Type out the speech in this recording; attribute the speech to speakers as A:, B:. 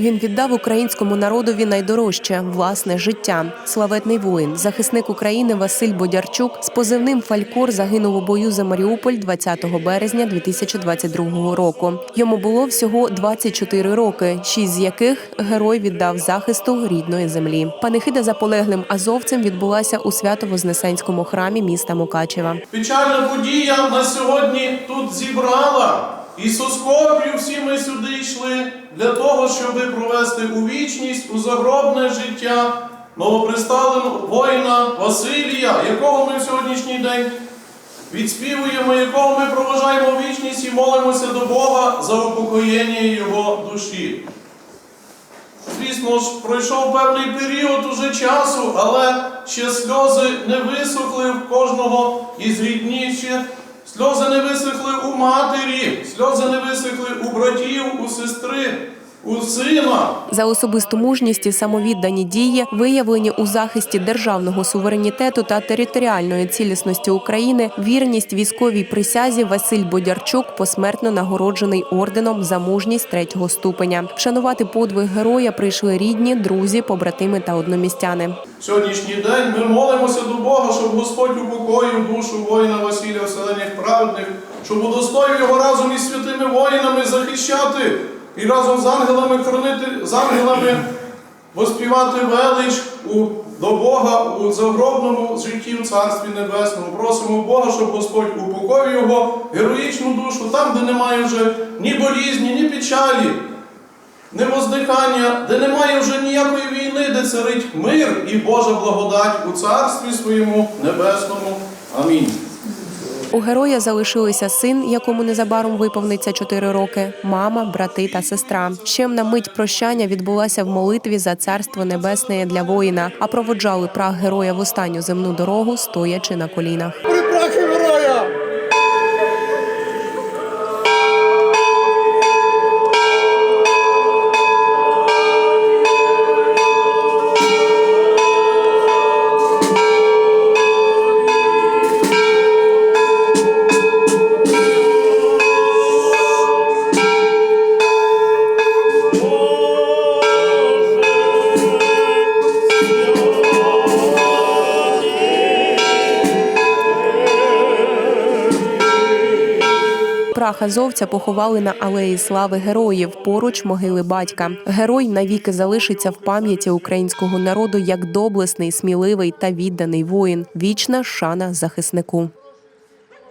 A: Він віддав українському народові найдорожче власне життя. Славетний воїн, захисник України Василь Бодярчук з позивним Фалькор загинув у бою за Маріуполь 20 березня 2022 року. Йому було всього 24 роки, шість з яких герой віддав захисту рідної землі. Панихида за полеглим азовцем відбулася у Свято-Вознесенському храмі міста Мукачева.
B: Печальна подія на сьогодні тут зібрала. І з всі ми сюди йшли для того, щоб провести у вічність, у загробне життя новоприставленого воїна Василія, якого ми в сьогоднішній день відспівуємо, якого ми проважаємо вічність і молимося до Бога за упокоєння його душі. Звісно ж, пройшов певний період уже часу, але ще сльози не висохли в кожного із рідні, ще сльози не висохли у матері, сльози не висохли у братів, у сестри, у сина.
A: За особисту мужність і самовіддані дії, виявлені у захисті державного суверенітету та територіальної цілісності України, вірність військовій присязі Василь Бодярчук посмертно нагороджений орденом за мужність третього ступеня. Вшанувати подвиг героя прийшли рідні, друзі, побратими та одномістяни.
B: Сьогоднішній день ми молимося до Бога, щоб Господь упокоїв душу воїна праведних, щоб удостоїв його разом із святими воїнами захищати і разом з ангелами хранити, з ангелами воспівати велич у, до Бога у загробному житті в Царстві Небесному. Просимо Бога, щоб Господь упокоїв його героїчну душу там, де немає вже ні болізні, ні печалі, ні воздихання, де немає вже ніякої війни, де царить мир і Божа благодать у царстві своєму небесному. Амінь.
A: У героя залишилися син, якому незабаром виповниться 4 роки, мама, брати та сестра. Щемна мить прощання відбулася в молитві за царство небесне для воїна, а проводжали прах героя в останню земну дорогу, стоячи на колінах. Прах азовця поховали на алеї слави героїв поруч могили батька. Герой навіки залишиться в пам'яті українського народу як доблесний, сміливий та відданий воїн. Вічна шана захиснику.